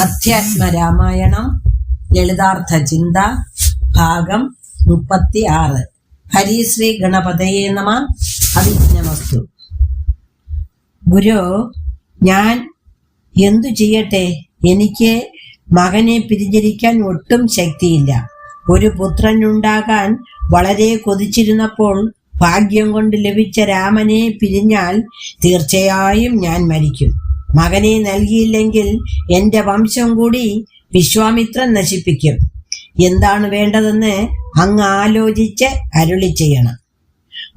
അധ്യാത്മരാമായണം ലളിതാർത്ഥ ചിന്ത ഭാഗം മുപ്പത്തി ആറ് ഹരിശ്രീ ഗണപതയെ നമ. അവിഘ്നമസ്തു ഗുരു ഞാൻ എന്തു ചെയ്യട്ടെ? എനിക്ക് മകനെ പിരിഞ്ഞിരിക്കാൻ ഒട്ടും ശക്തിയില്ല. ഒരു പുത്രനുണ്ടാകാൻ വളരെ കൊതിച്ചിരുന്നപ്പോൾ ഭാഗ്യം കൊണ്ട് ലഭിച്ച രാമനെ പിരിഞ്ഞാൽ തീർച്ചയായും ഞാൻ മരിക്കും. മകനെ നൽകിയില്ലെങ്കിൽ എന്റെ വംശം കൂടി വിശ്വാമിത്രൻ നശിപ്പിക്കും. എന്താണ് വേണ്ടതെന്ന് അങ്ങ് ആലോചിച്ച് അരുളി ചെയ്യണം.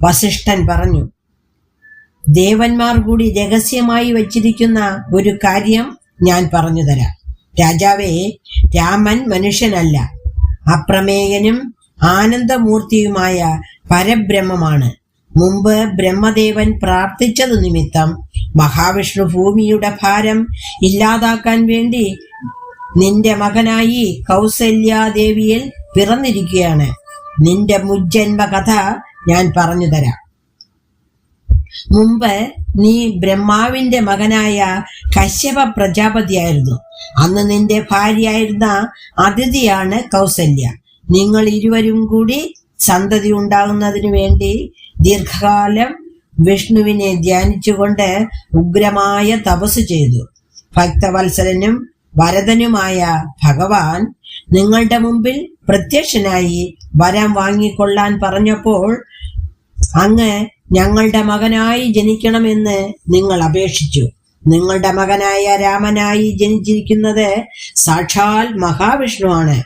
വസിഷ്ഠൻ പറഞ്ഞു ദേവന്മാർ കൂടി രഹസ്യമായി വച്ചിരിക്കുന്ന ഒരു കാര്യം ഞാൻ പറഞ്ഞു തരാം. രാജാവേ രാമൻ മനുഷ്യനല്ല അപ്രമേയനും ആനന്ദമൂർത്തിയുമായ പരബ്രഹ്മമാണ്. മുമ്പ് ബ്രഹ്മദേവൻ പ്രാർത്ഥിച്ചത് നിമിത്തം മഹാവിഷ്ണു ഭൂമിയുടെ ഭാരം ഇല്ലാതാക്കാൻ വേണ്ടി നിന്റെ മകനായി കൗസല്യാദേവിയിൽ പിറന്നിരിക്കുകയാണ്. നിന്റെ മുജ്ജന്മ കഥ ഞാൻ പറഞ്ഞു തരാം. മുമ്പ് നീ ബ്രഹ്മാവിന്റെ മകനായ കശ്യപ പ്രജാപതിയായിരുന്നു. അന്ന് നിന്റെ ഭാര്യയായിരുന്ന അതിഥിയാണ് കൗസല്യ. നിങ്ങൾ ഇരുവരും കൂടി സന്തതി ഉണ്ടാകുന്നതിന് വേണ്ടി ദീർഘകാലം വിഷ്ണുവിനെ ധ്യാനിച്ചുകൊണ്ട് ഉഗ്രമായ തപസ് ചെയ്തു. ഭക്തവത്സലനും വരദനുമായ ഭഗവാൻ നിങ്ങളുടെ മുമ്പിൽ പ്രത്യക്ഷനായി വരം വാങ്ങിക്കൊള്ളാൻ പറഞ്ഞപ്പോൾ അങ്ങ് ഞങ്ങളുടെ മകനായി ജനിക്കണമെന്ന് നിങ്ങൾ അപേക്ഷിച്ചു. നിങ്ങളുടെ മകനായ രാമനായി ജനിച്ചിരിക്കുന്നത് സാക്ഷാൽ മഹാവിഷ്ണുവാണ്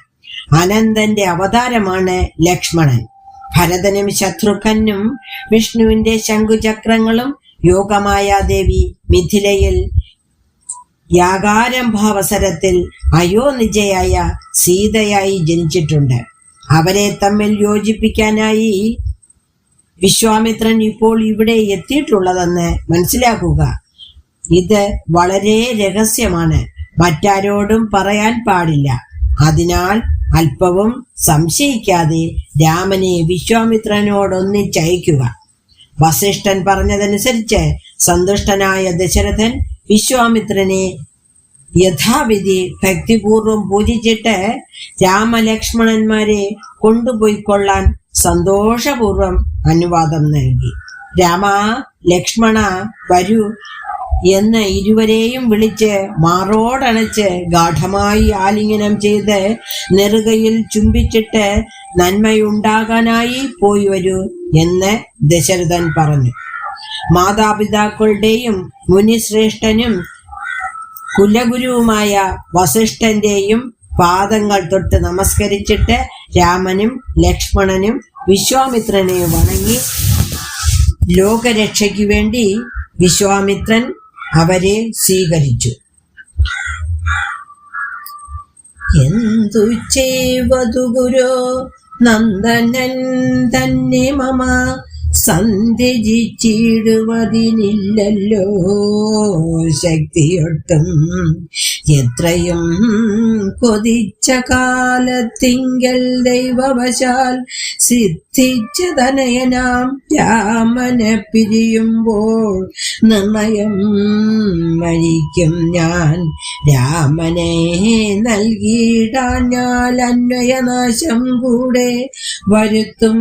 അനന്തന്റെ അവതാരമാണ് ലക്ഷ്മണൻ. ഭരതനും ശത്രുഘ്നും വിഷ്ണുവിന്റെ ശംഖുചക്രങ്ങളും യോഗമായ ദേവി മിഥിലയിൽ യാഗാരംഭാവസരത്തിൽ അയോനിജയായ സീതയായി ജനിച്ചിട്ടുണ്ട്. അവരെ തമ്മിൽ യോജിപ്പിക്കാനായി വിശ്വാമിത്രൻ ഇപ്പോൾ ഇവിടെ എത്തിയിട്ടുള്ളതെന്ന് മനസ്സിലാക്കുക. ഇത് വളരെ രഹസ്യമാണ്. മറ്റാരോടും പറയാൻ പാടില്ല. അതിനാൽ അല്പവും സംശയിക്കാതെ രാമനെ വിശ്വാമിത്രനോടൊന്നിച്ചയക്കുക വസിഷ്ഠൻ പറഞ്ഞതനുസരിച്ച് സന്തുഷ്ടനായ ദശരഥൻ വിശ്വാമിത്രനെ യഥാവിധി ഭക്തിപൂർവം പൂജിച്ചിട്ട് രാമലക്ഷ്മണന്മാരെ കൊണ്ടുപോയിക്കൊള്ളാൻ സന്തോഷപൂർവം അനുവാദം നൽകി. രാമ ലക്ഷ്മണ വരൂ. എന്ന് ഇരുവരെയും വിളിച്ച് മാറോടണച്ച് ഗാഠമായി ആലിംഗനം ചെയ്ത് നെറുകയിൽ ചുംബിച്ചിട്ട് നന്മയുണ്ടാകാനായി പോയി വരൂ എന്ന് ദശരഥൻ പറഞ്ഞു. മാതാപിതാക്കളുടെയും മുനിശ്രേഷ്ഠനും കുലഗുരുവുമായ വസിഷ്ഠന്റെയും പാദങ്ങൾ തൊട്ട് നമസ്കരിച്ചിട്ട് രാമനും ലക്ഷ്മണനും വിശ്വാമിത്രനെ വണങ്ങി ലോകരക്ഷയ്ക്ക് വേണ്ടി വിശ്വാമിത്രൻ അവരെ സ്വീകരിച്ചു. എന്തു ചെയ്വതു ഗുരോ? നന്ദനൻ തന്നെ മമ. സന്ധ്യജിച്ചിടുവതിനില്ലല്ലോ ശക്തിയൊട്ടും എത്രയും കൊതിച്ച കാലത്തിങ്കൽ ദൈവവശാൽ സിദ്ധിച്ച തനയനാം രാമനെ പിരിയുമ്പോൾ നിർണയം മരിക്കും ഞാൻ. രാമനെ നൽകിയിടാഞ്ഞാൽ അന്വയനാശം കൂടെ വരുത്തും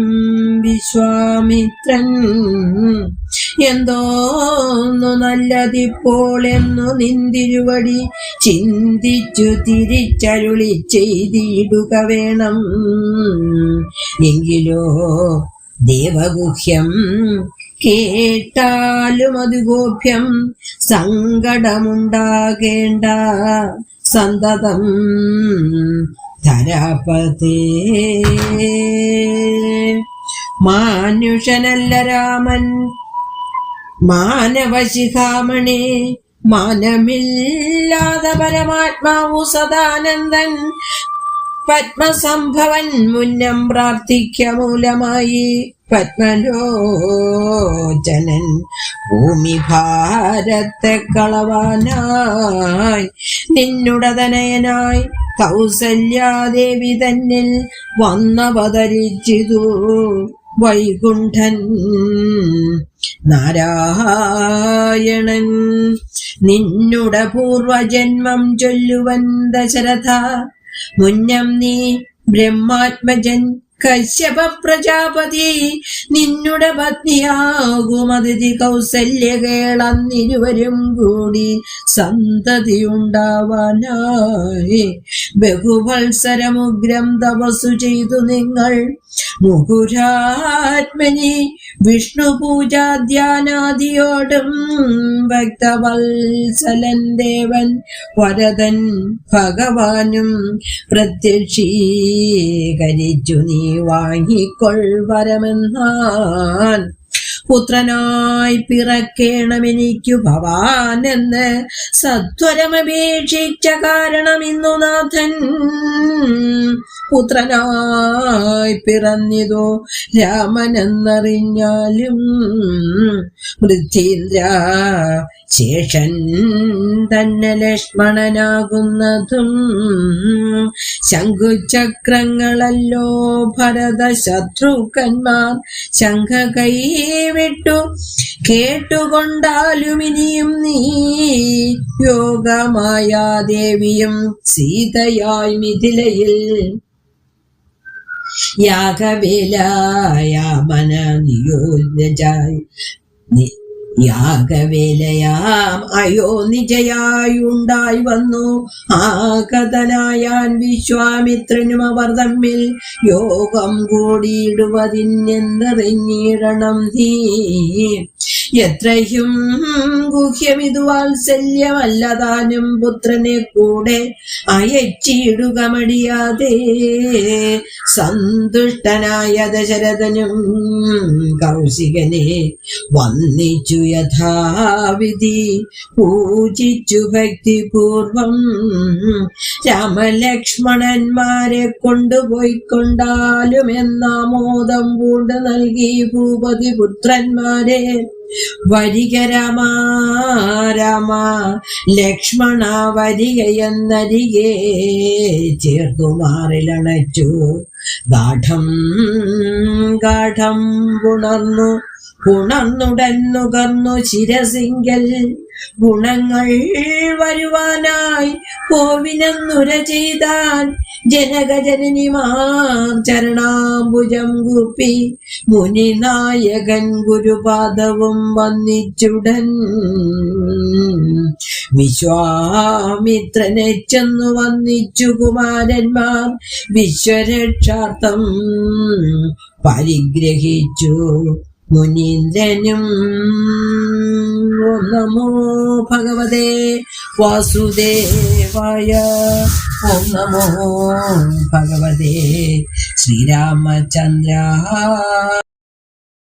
എന്തോന്നു നല്ലതിപ്പോൾ എന്നു നിന്തിരുവടി ചിന്തിച്ചു തിരിച്ചരുളി ചെയ്തിടുക വേണം. എങ്കിലോ ദേവഗുഹ്യം കേട്ടാലും അത് ഗോപ്യം സങ്കടമുണ്ടാകേണ്ട സന്തതം. ധരാപതേ മാനുഷനല്ല രാമൻ. മാനവശിഖാമണി മാനമില്ലാതെ പരമാത്മാവു സദാനന്ദൻ. പത്മസംഭവൻ മുന്നം പ്രാർത്ഥിക്ക മൂലമായി പത്മലോചനൻ ഭൂമി ഭാരത്തെ കളവാനായി നിന്നുടതനയനായി കൗസല്യാദേവി തന്നിൽ വന്നവതരിച്ചിതു. വൈകുണ്ഠൻ നാരായണൻ. നിന്നുട പൂർവജന്മം ചൊല്ലുവൻ ദശരഥ. മുന്നം നീ ബ്രഹ്മാത്മജൻ കശ്യപ പ്രജാപതി. നിന്നുടെ പത്നിയാകും അതിഥി കൗസല്യകേളന്നിരുവരും കൂടി സന്തതി ഉണ്ടാവാനായി ബഹുവത്സരമുഗ്രം തപസ്സു ചെയ്തു നിങ്ങൾ. മുകുരാത്മനി വിഷ്ണു പൂജാ ധ്യാനാദിയോടും ഭക്തവത്സലൻ ദേവൻ വരതൻ ഭഗവാനും പ്രത്യക്ഷീകരിച്ചു നീ വാങ്ങിക്കൊൾ വരമെന്നാൻ. പുത്രനായി പിറക്കേണമെനിക്കു ഭവാൻ എന്ന് സത്വരമപേക്ഷിച്ച കാരണം ഇന്നു നാഥൻ. പുത്രനായി പിറന്നിതോ രാമനെന്നറിഞ്ഞാലും വൃദ്ധീന്ദ്ര ശേഷൻ തന്നെ ലക്ഷ്മണനാകുന്നതും ശംഖുചക്രങ്ങളല്ലോ ഭരത ശത്രുക്കന്മാർ ശംഖ കൈവിട്ടു കേട്ടുകൊണ്ടാലും ഇനിയും നീ യോഗമായ ദേവിയും സീതയായി മിഥിലയിൽ യാഗവേലായാമന നിയോജായി നി- യാഗവേലയാം. അയോ നിജയായുണ്ടായി വന്നു. ആകതനായാൻ വിശ്വാമിത്രനും അവർ തമ്മിൽ യോഗം കൂടിയിടുവതിനെന്നറിഞ്ഞിടണം നീ. എത്രയും ഗുഹ്യമിതു വാത്സല്യമല്ലതാനും പുത്രനെ കൂടെ അയച്ചിടുക മടിയാതെ. സന്തുഷ്ടനായ ദശരഥനും കൗശികനെ വന്നിച്ചു യഥാവിധി. പൂജിച്ചു ഭക്തിപൂർവം രാമലക്ഷ്മണന്മാരെ കൊണ്ടുപോയിക്കൊണ്ടാലും എന്നാമോദം പൂണ്ട് നൽകി ഭൂപതി പുത്രന്മാരെ. വരിക രമ രമ ലക്ഷ്മണ വരികയെന്നരികെ ചേർത്തുമാറിലണച്ചു ചേർത്തു മാറിലണച്ചു. ഗാഠം ഗാഠം പുണർന്നു പുണർന്നുടൻ നുകർന്നു ചിരസിങ്കൽ. ഗുണങ്ങൾ വരുവാനായി കോവിനെന്നുര ചെയ്താൻ ജനകജനനിമാർ ചരണാംബുജം കൂപ്പി മുനിനായകൻ ഗുരുപാദവും വന്നിച്ചുടൻ. വിശ്വാമിത്രനെ ചെന്നു വന്നിച്ചു കുമാരന്മാർ വിശ്വരക്ഷാർത്ഥം പരിഗ്രഹിച്ചു. മുനീന്ദ്രനും നമോ ഭഗവതേ വാസുദേവായ ഓം നമോ ഭഗവതേ ശ്രീരാമചന്ദ്ര